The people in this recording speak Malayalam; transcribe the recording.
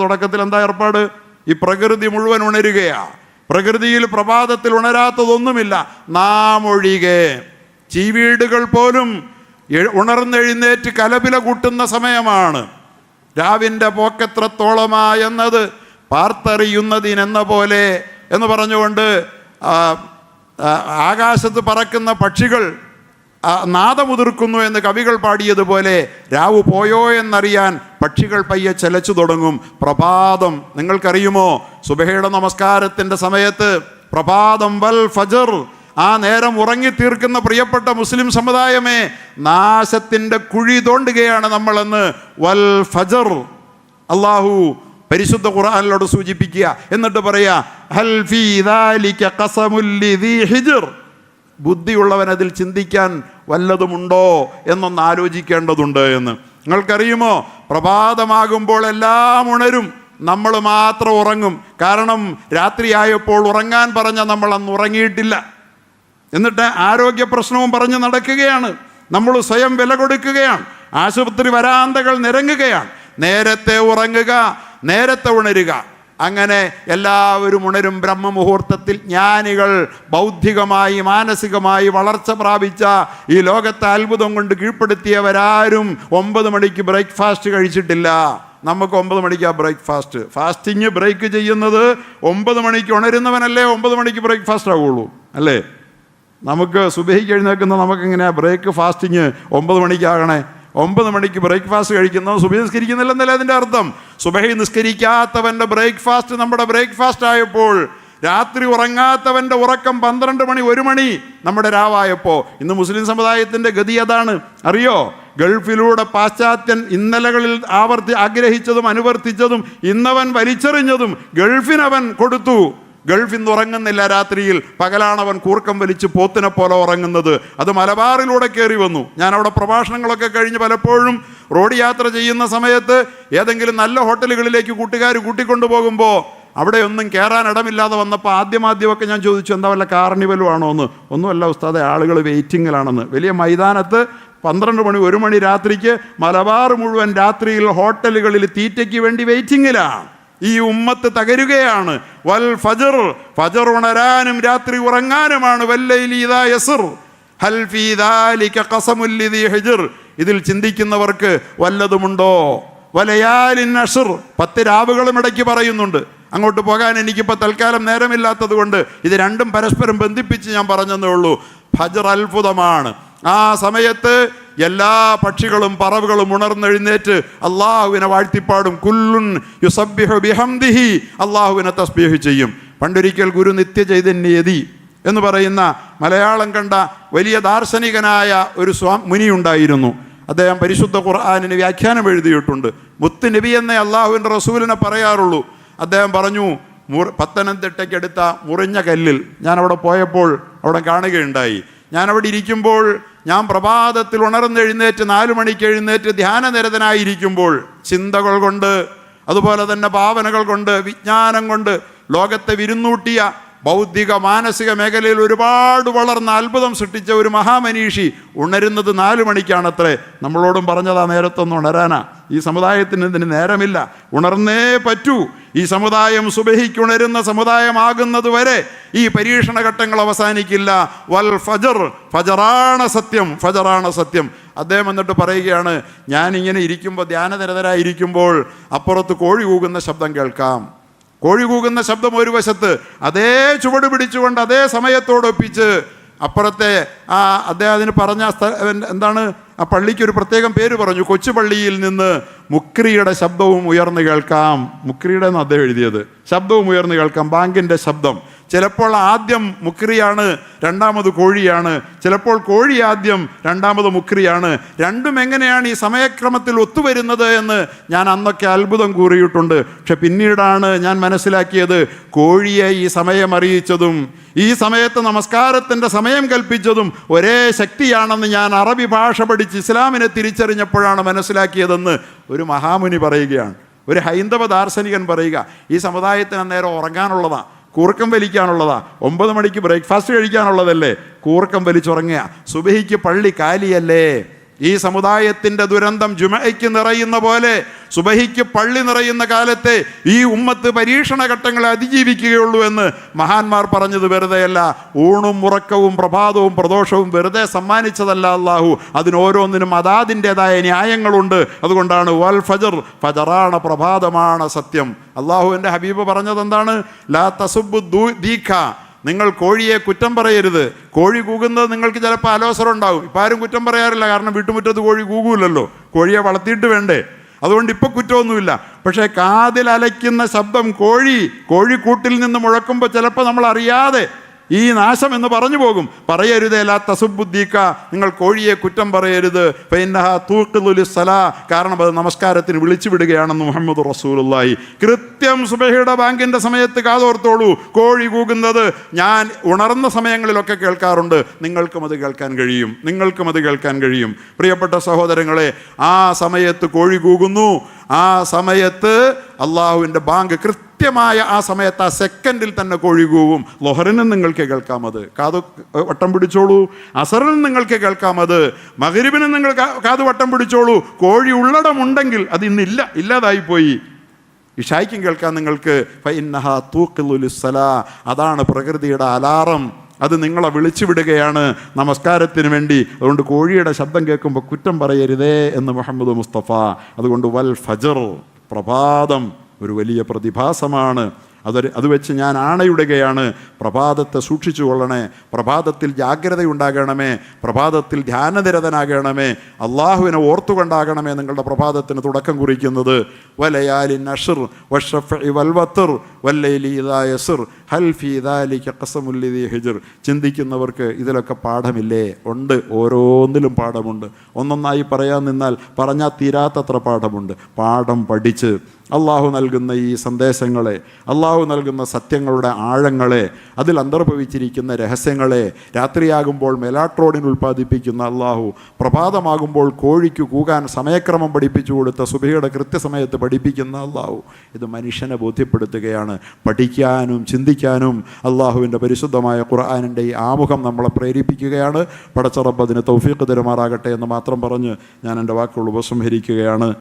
തുടക്കത്തിൽ എന്താ ഏർപ്പാട്? ഈ പ്രകൃതി മുഴുവൻ ഉണരുകയാണ് പ്രകൃതിയിൽ പ്രഭാതത്തിൽ ഉണരാത്തതൊന്നുമില്ല. നാം ഒഴികെ ചീവീടുകൾ പോലും ഉണർന്നെഴുന്നേറ്റ് കലപില കൂട്ടുന്ന സമയമാണ്. രാവിന്റെ പോക്കെത്രത്തോളമായെന്നത് പാർത്തറിയുന്നതിനെന്ന പോലെ എന്ന് പറഞ്ഞുകൊണ്ട് ആകാശത്ത് പറക്കുന്ന പക്ഷികൾ നാദമുതിർക്കുന്നു എന്ന് കവികൾ പാടിയതുപോലെ രാവു പോയോ എന്നറിയാൻ പക്ഷികൾ പയ്യെ ചലച്ചു തുടങ്ങും. പ്രഭാതം നിങ്ങൾക്കറിയുമോ? സുബഹയുടെ നമസ്കാരത്തിന്റെ സമയത്ത് പ്രഭാതം വൽ ഫജർ ആ നേരം ഉറങ്ങി തീർക്കുന്ന പ്രിയപ്പെട്ട മുസ്ലിം സമുദായമേ നാശത്തിന്റെ കുഴി തോണ്ടുകയാണ് നമ്മളെന്ന് വൽ ഫജർ. അള്ളാഹു പരിശുദ്ധ ഖുർആാനിലോട് സൂചിപ്പിക്കുക. എന്നിട്ട് പറയുക ബുദ്ധിയുള്ളവൻ അതിൽ ചിന്തിക്കാൻ വല്ലതുമുണ്ടോ എന്നൊന്ന് ആലോചിക്കേണ്ടതുണ്ട് എന്ന്. നിങ്ങൾക്കറിയുമോ? പ്രഭാതമാകുമ്പോൾ എല്ലാം ഉണരും. നമ്മൾ മാത്രം ഉറങ്ങും. കാരണം രാത്രിയായപ്പോൾ ഉറങ്ങാൻ പറഞ്ഞ നമ്മൾ അന്ന് ഉറങ്ങിയിട്ടില്ല. എന്നിട്ട് ആരോഗ്യ പ്രശ്നവും പറഞ്ഞ് നടക്കുകയാണ്. നമ്മൾ സ്വയം വില കൊടുക്കുകയാണ്. ആശുപത്രി വരാന്തകൾ നിരങ്ങുകയാണ്. നേരത്തെ ഉറങ്ങുക നേരത്തെ ഉണരുക. അങ്ങനെ എല്ലാവരും ഉണരും ബ്രഹ്മമുഹൂർത്തത്തിൽ ജ്ഞാനികൾ ബൗദ്ധികമായി മാനസികമായി വളർച്ച പ്രാപിച്ച ഈ ലോകത്തെ അത്ഭുതം കൊണ്ട് കീഴ്പ്പെടുത്തിയവരാരും ഒമ്പത് മണിക്ക് ബ്രേക്ക്ഫാസ്റ്റ് കഴിച്ചിട്ടില്ല. നമുക്ക് ഒമ്പത് മണിക്കാ ബ്രേക്ക്ഫാസ്റ്റ്. ഫാസ്റ്റിങ് ബ്രേക്ക് ചെയ്യുന്നത് ഒമ്പത് മണിക്ക് ഉണരുന്നവനല്ലേ ഒമ്പത് മണിക്ക് ബ്രേക്ക്ഫാസ്റ്റ് ആവുള്ളൂ അല്ലേ? നമുക്ക് സുബഹിക്ക് എഴുന്നേൽക്കുന്ന നമുക്കിങ്ങനെ ബ്രേക്ക് ഫാസ്റ്റിങ് ഒമ്പത് മണിക്കാകണേ? ഒമ്പത് മണിക്ക് ബ്രേക്ക്ഫാസ്റ്റ് കഴിക്കുന്നവൻ സുബഹി നിസ്കരിക്കുന്നില്ലെന്നല്ല അതിന്റെ അർത്ഥം? സുബഹി നിസ്കരിക്കാത്തവന്റെ ബ്രേക്ക്ഫാസ്റ്റ് നമ്മുടെ ബ്രേക്ക്ഫാസ്റ്റ് ആയപ്പോൾ രാത്രി ഉറങ്ങാത്തവന്റെ ഉറക്കം പന്ത്രണ്ട് മണി ഒരു മണി നമ്മുടെ രാവായപ്പോൾ ഇന്ന് മുസ്ലിം സമുദായത്തിന്റെ ഗതി അതാണ്. അറിയോ? ഗൾഫിലൂടെ പാശ്ചാത്യൻ ഇന്നലകളിൽ ആവർത്തി ആഗ്രഹിച്ചതും അനുവർത്തിച്ചതും ഇന്നവൻ വലിച്ചെറിഞ്ഞതും ഗൾഫിനവൻ കൊടുത്തു. ഗൾഫിൽ നിന്ന് ഉറങ്ങുന്നില്ല രാത്രിയിൽ. പകലാണവൻ കൂർക്കം വലിച്ച് പോത്തിനെ പോലെ ഉറങ്ങുന്നത്. അത് മലബാറിലൂടെ കയറി വന്നു. ഞാൻ അവിടെ പ്രഭാഷണങ്ങളൊക്കെ കഴിഞ്ഞ് പലപ്പോഴും റോഡ് യാത്ര ചെയ്യുന്ന സമയത്ത് ഏതെങ്കിലും നല്ല ഹോട്ടലുകളിലേക്ക് കൂട്ടുകാർ കൂട്ടിക്കൊണ്ടു പോകുമ്പോൾ അവിടെ ഒന്നും കയറാൻ ഇടമില്ലാതെ വന്നപ്പോൾ ആദ്യമാദ്യമൊക്കെ ഞാൻ ചോദിച്ചു എന്താ വല്ല കാർണിവലും ആണോ എന്ന്? ഒന്നുമല്ല ഉസ്താദെ ആളുകൾ വെയിറ്റിങ്ങിലാണെന്ന്. വലിയ മൈതാനത്ത് പന്ത്രണ്ട് മണി ഒരു മണി രാത്രിക്ക് മലബാർ മുഴുവൻ രാത്രിയിൽ ഹോട്ടലുകളിൽ തീറ്റയ്ക്ക് വേണ്ടി വെയിറ്റിങ്ങിലാണ് ഈ ഉമ്മത്ത് തകരുകയാണ്. വൽ ഫജർ ഫജർ ഉണരാനും രാത്രി ഉറങ്ങാനുമാണ്. വല്ലൈലി യസ്ർ. ഹൽ ഫീ ദാലിക ഖസമുൽ ലിദീ ഹിജ്ർ. ഇതിൽ ചിന്തിക്കുന്നവർക്ക് വല്ലതുമുണ്ടോ? വലയാലിൻ അഷർ പത്ത് രാവുകളും ഇടയ്ക്ക് പറയുന്നുണ്ട്. അങ്ങോട്ട് പോകാൻ എനിക്കിപ്പോൾ തൽക്കാലം നേരമില്ലാത്തത് കൊണ്ട് ഇത് രണ്ടും പരസ്പരം ബന്ധിപ്പിച്ച് ഞാൻ പറഞ്ഞതേ ഉള്ളൂ. ഫജർ അത്ഭുതമാണ്. ആ സമയത്ത് എല്ലാ പക്ഷികളും പറവുകളും ഉണർന്നെഴുന്നേറ്റ് അള്ളാഹുവിനെ വാഴ്ത്തിപ്പാടും. കുല്ലുൻ യുസബ്ബിഹു ബിഹംദിഹി. അള്ളാഹുവിനെ തസ്ബീഹ് ചെയ്യും. പണ്ടൊരിക്കൽ ഗുരു നിത്യചൈതന്യയതി എന്ന് പറയുന്ന മലയാളം കണ്ട വലിയ ദാർശനികനായ ഒരു സ്വാ മുനിയുണ്ടായിരുന്നു അദ്ദേഹം പരിശുദ്ധ ഖുർആാനിന് വ്യാഖ്യാനം എഴുതിയിട്ടുണ്ട്. മുത്ത് നബി എന്ന അള്ളാഹുവിന്റെ റസൂലിനെ പറയാറുള്ളൂ. അദ്ദേഹം പറഞ്ഞു മുർ പത്തനംതിട്ടയ്ക്കടുത്ത മുറിഞ്ഞ കല്ലിൽ ഞാൻ അവിടെ പോയപ്പോൾ അവിടെ കാണുകയുണ്ടായി. ഞാൻ അവിടെ ഇരിക്കുമ്പോൾ ഞാൻ പ്രഭാതത്തിൽ ഉണർന്നെഴുന്നേറ്റ് നാലു മണിക്ക് എഴുന്നേറ്റ് ധ്യാനനിരതനായിരിക്കുമ്പോൾ ചിന്തകൾ കൊണ്ട് അതുപോലെ തന്നെ ഭാവനകൾ കൊണ്ട് വിജ്ഞാനം കൊണ്ട് ലോകത്തെ വിരുന്നൂട്ടിയ ബൗദ്ധിക മാനസിക മേഖലയിൽ ഒരുപാട് വളർന്ന അത്ഭുതം സൃഷ്ടിച്ച ഒരു മഹാമനീഷി ഉണരുന്നത് നാല് മണിക്കാണത്രേ. നമ്മളോടും പറഞ്ഞതാ നേരത്തൊന്നും ഉണരാനാ. ഈ സമുദായത്തിന് ഇതിന് നേരമില്ല. ഉണർന്നേ പറ്റൂ. ഈ സമുദായം സുബഹിക്കുണരുന്ന സമുദായമാകുന്നത് വരെ ഈ പരീക്ഷണ ഘട്ടങ്ങൾ അവസാനിക്കില്ല. വൽ ഫജർ ഫജറാണ് സത്യം ഫജറാണ് സത്യം. അദ്ദേഹം എന്നിട്ട് പറയുകയാണ് ഞാനിങ്ങനെ ഇരിക്കുമ്പോൾ ധ്യാനനിരതരായിരിക്കുമ്പോൾ അപ്പുറത്ത് കോഴി കൂകുന്ന ശബ്ദം കേൾക്കാം. കോഴി കൂകുന്ന ശബ്ദം ഒരു വശത്ത് അതേ ചുവട് പിടിച്ചുകൊണ്ട് അതേ സമയത്തോടൊപ്പിച്ച് അപ്പുറത്തെ ആ അദ്ദേഹത്തിന് പറഞ്ഞ എന്താണ് ആ പള്ളിക്ക് ഒരു പ്രത്യേകം പേര് പറഞ്ഞു. കൊച്ചു പള്ളിയിൽ നിന്ന് മുക്രിയുടെ ശബ്ദവും ഉയർന്നു കേൾക്കാം. മുക്രിയുടെ എന്ന് അദ്ദേഹം എഴുതിയത്? ശബ്ദവും ഉയർന്നു കേൾക്കാം. ബാങ്കിന്റെ ശബ്ദം. ചിലപ്പോൾ ആദ്യം മുക്രിയാണ് രണ്ടാമത് കോഴിയാണ്. ചിലപ്പോൾ കോഴി ആദ്യം രണ്ടാമത് മുക്രിയാണ്. രണ്ടും എങ്ങനെയാണ് ഈ സമയക്രമത്തിൽ ഒത്തുവരുന്നത് എന്ന് ഞാൻ അന്നൊക്കെ അത്ഭുതം കൂറിയിട്ടുണ്ട്. പക്ഷെ പിന്നീടാണ് ഞാൻ മനസ്സിലാക്കിയത് കോഴിയെ ഈ സമയം അറിയിച്ചതും ഈ സമയത്ത് നമസ്കാരത്തിന്റെ സമയം കൽപ്പിച്ചതും ഒരേ ശക്തിയാണെന്ന് ഞാൻ അറബി ഭാഷ പഠിച്ച് ഇസ്ലാമിനെ തിരിച്ചറിഞ്ഞപ്പോഴാണ് മനസ്സിലാക്കിയതെന്ന് ഒരു മഹാമുനി പറയുകയാണ്. ഒരു ഹൈന്ദവ ദാർശനികൻ പറയുക ഈ സമുദായത്തിന് അന്നേരം ഉറങ്ങാനുള്ളതാ. കൂർക്കം വലിക്കാനുള്ളതാ. ഒമ്പത് മണിക്ക് ബ്രേക്ക്ഫാസ്റ്റ് കഴിക്കാനുള്ളതല്ലേ. കൂർക്കം വലിച്ചുറങ്ങുക. സുബഹിക്ക് പള്ളി കാലിയല്ലേ. ഈ സമുദായത്തിന്റെ ദുരന്തം ജുമയ്ക്ക് നിറയുന്ന പോലെ സുബഹിക്ക് പള്ളി നിറയുന്ന കാലത്തെ ഈ ഉമ്മത്ത് പരീക്ഷണ ഘട്ടങ്ങളെ അതിജീവിക്കുകയുള്ളൂ എന്ന് മഹാന്മാർ പറഞ്ഞത് വെറുതെയല്ല. ഊണും ഉറക്കവും പ്രഭാതവും പ്രദോഷവും വെറുതെ സമ്മാനിച്ചതല്ല അള്ളാഹു അതിനോരോന്നിനും അതാതിന്റെതായ ന്യായങ്ങളുണ്ട്. അതുകൊണ്ടാണ് വൽ ഫജർ ഫജറാണ് പ്രഭാതമാണ് സത്യം. അള്ളാഹുവിന്റെ ഹബീബ് പറഞ്ഞത് എന്താണ് ലാ തസുബു ദീഖ. നിങ്ങൾ കോഴിയെ കുറ്റം പറയരുത്. കോഴി കൂകുന്നത് നിങ്ങൾക്ക് ചിലപ്പോൾ അലോസരം ഉണ്ടാവും ഇപ്പം ആരും കുറ്റം പറയാറില്ല കാരണം വീട്ടുമുറ്റത്ത് കോഴി കൂകൂലല്ലോ. കോഴിയെ വളർത്തിയിട്ട് വേണ്ടേ. അതുകൊണ്ട് ഇപ്പം കുറ്റമൊന്നുമില്ല. പക്ഷേ കാതിൽ അലയ്ക്കുന്ന ശബ്ദം കോഴി കോഴിക്കൂട്ടിൽ നിന്ന് മുഴക്കുമ്പോൾ ചിലപ്പോൾ നമ്മൾ അറിയാതെ ഈ നാശം എന്ന് പറഞ്ഞു പോകും. പറയരുത് എല്ലാ തസുബുദ്ദീക്ക നിങ്ങൾ കോഴിയെ കുറ്റം പറയരുത്. പൈനഹ തൂക്കുലുലി സലാ കാരണം അത് നമസ്കാരത്തിന് വിളിച്ചു വിടുകയാണെന്ന് മുഹമ്മദ് റസൂലുള്ളാഹി. കൃത്യം സുബഹയുടെ ബാങ്കിന്റെ സമയത്ത് കാതോർത്തോളൂ. കോഴി കൂകുന്നത് ഞാൻ ഉണർന്ന സമയങ്ങളിലൊക്കെ കേൾക്കാറുണ്ട്. നിങ്ങൾക്കും അത് കേൾക്കാൻ കഴിയും. നിങ്ങൾക്കും അത് കേൾക്കാൻ കഴിയും. പ്രിയപ്പെട്ട സഹോദരങ്ങളെ ആ സമയത്ത് കോഴി കൂകുന്നു. ആ സമയത്ത് അള്ളാഹുവിന്റെ ബാങ്ക് കൃത്യമായ ആ സമയത്ത് ആ സെക്കൻഡിൽ തന്നെ കോഴി കൂവും ലൊഹറിനും നിങ്ങൾക്ക് കേൾക്കാം അത് കാത് വട്ടം പിടിച്ചോളൂ. അസറിനും നിങ്ങൾക്ക് കേൾക്കാം അത് മകരിബിനും നിങ്ങൾ കാത് വട്ടം പിടിച്ചോളൂ. കോഴി ഉള്ളടമുണ്ടെങ്കിൽ അത് ഇന്നില്ല ഇല്ലാതായിപ്പോയി. ഇഷായിക്കും കേൾക്കാൻ നിങ്ങൾക്ക്. അതാണ് പ്രകൃതിയുടെ അലാറം. അത് നിങ്ങളെ വിളിച്ചു വിടുകയാണ് നമസ്കാരത്തിന് വേണ്ടി. അതുകൊണ്ട് കോഴിയുടെ ശബ്ദം കേൾക്കുമ്പോൾ കുറ്റം പറയരുതേ എന്ന് മുഹമ്മദ് മുസ്തഫ. അതുകൊണ്ട് വൽ ഫജർ പ്രഭാതം. ഒരു വലിയ പ്രതിഭാസമാണ്. അതൊരു അത് വെച്ച് ഞാൻ ആണയിടുകയാണ്. പ്രഭാതത്തെ സൂക്ഷിച്ചു കൊള്ളണേ. പ്രഭാതത്തിൽ ജാഗ്രതയുണ്ടാകണമേ. പ്രഭാതത്തിൽ ധ്യാനനിരതനാകണമേ. അള്ളാഹുവിനെ ഓർത്തുകൊണ്ടാകണമേ നിങ്ങളുടെ പ്രഭാതത്തിന് തുടക്കം കുറിക്കുന്നത്. വലയാലി നഷർ വഷഫ് വൽവത്തർ വല്ലയിലി ഇതായ യസ്ർ. ഹൽ ഫീ കസമുല്ലി ഹിജർ. ചിന്തിക്കുന്നവർക്ക് ഇതിലൊക്കെ പാഠമില്ലേ? ഉണ്ട്. ഓരോന്നിലും പാഠമുണ്ട്. ഒന്നൊന്നായി പറയാൻ നിന്നാൽ പറഞ്ഞാൽ തീരാത്തത്ര പാഠമുണ്ട്. പാഠം പഠിച്ച് അള്ളാഹു നൽകുന്ന ഈ സന്ദേശങ്ങളെ അള്ളാഹു നൽകുന്ന സത്യങ്ങളുടെ ആഴങ്ങളെ അതിൽ അന്തർഭവിച്ചിരിക്കുന്ന രഹസ്യങ്ങളെ രാത്രിയാകുമ്പോൾ മെലാട്രോഡിൻ ഉൽപ്പാദിപ്പിക്കുന്ന അള്ളാഹു പ്രഭാതമാകുമ്പോൾ കോഴിക്ക് കൂകാൻ സമയക്രമം പഠിപ്പിച്ചു കൊടുത്ത സുബിയുടെ കൃത്യസമയത്ത് പഠിപ്പിക്കുന്ന അള്ളാഹു ഇത് മനുഷ്യനെ ബോധ്യപ്പെടുത്തുകയാണ്. പഠിക്കാനും ചിന്തിക്കാനും അള്ളാഹുവിന്റെ പരിശുദ്ധമായ ഖുർആാനിന്റെ ഈ ആമുഖം നമ്മളെ പ്രേരിപ്പിക്കുകയാണ്. പടച്ചറബ് അതിന് തൗഫീഖ് തരുമാറാകട്ടെ എന്ന് മാത്രം പറഞ്ഞ് ഞാൻ എന്റെ വാക്കുകൾ ഉപസംഹരിക്കുകയാണ്.